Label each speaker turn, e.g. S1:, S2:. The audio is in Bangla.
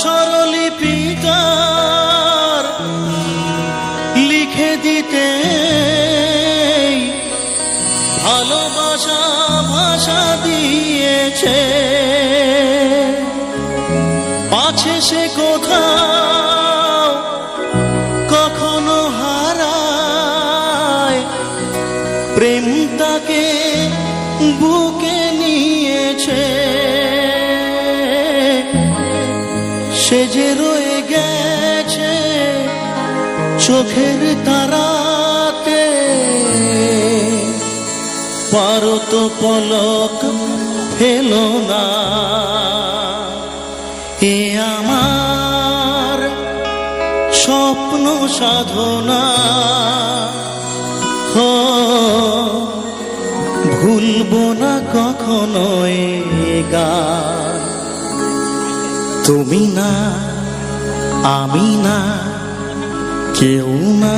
S1: স্বরলিপিকার লিখে দিতে ভালোবাসা ভাষা দিয়েছে। পাছে সে কখনো হারায়। প্রেম তাকে বুকে নিয়েছে। সে যে রয়ে গেছে চোখের তারাতে। পারো তো পলক ফেলো না। এ আমার স্বপ্ন সাধনা। ভুলবো না কখনো গান। তুমি না আমি না কেউ না।